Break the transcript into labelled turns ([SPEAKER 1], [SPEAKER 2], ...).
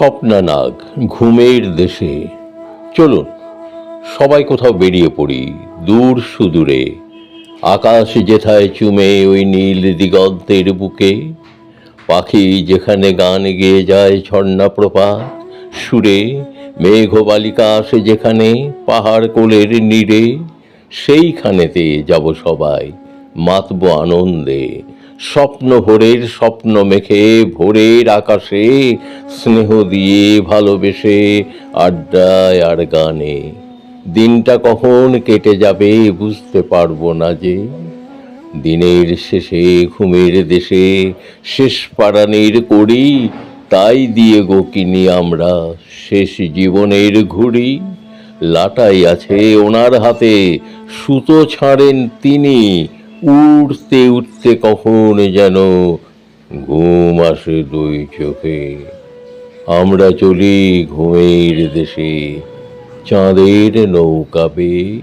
[SPEAKER 1] স্বপ্নানাগ ঘুমের দেশে। চলুন, সবাই কোথাও বেরিয়ে পড়ি, দূর সুদূরে। আকাশ যেথায় চুমে ওই নীল দিগন্তের বুকে। পাখি যেখানে গান গেয়ে যায় ঝর্ণা প্রপাত সুরে মেঘ বালিকা আসে যেখানে পাহাড় কোলের নীড়ে। সেইখানেতে যাব সবাই, মাতব আনন্দে। স্বপ্ন ভোরের স্বপ্ন মেখে, ভোরের আকাশে স্নেহ দিয়ে ভালোবেসে আড্ডায় আর গানে। দিনটা কখন কেটে যাবে বুঝতে পারব না যে। দিনের শেষে ঘুমের দেশে শেষ পাড়ানির করি তাই দিয়ে গো কিনি আমরা শেষ জীবনের ঘুড়ি। লাটাই আছে ওনার হাতে, সুতো ছাড়েন তিনি উড়তে উঠতে কখন যেন ঘুম আসে দুই চোখে। আমরা চলি ঘুমের দেশে, চাঁদের নৌকা বেয়ে।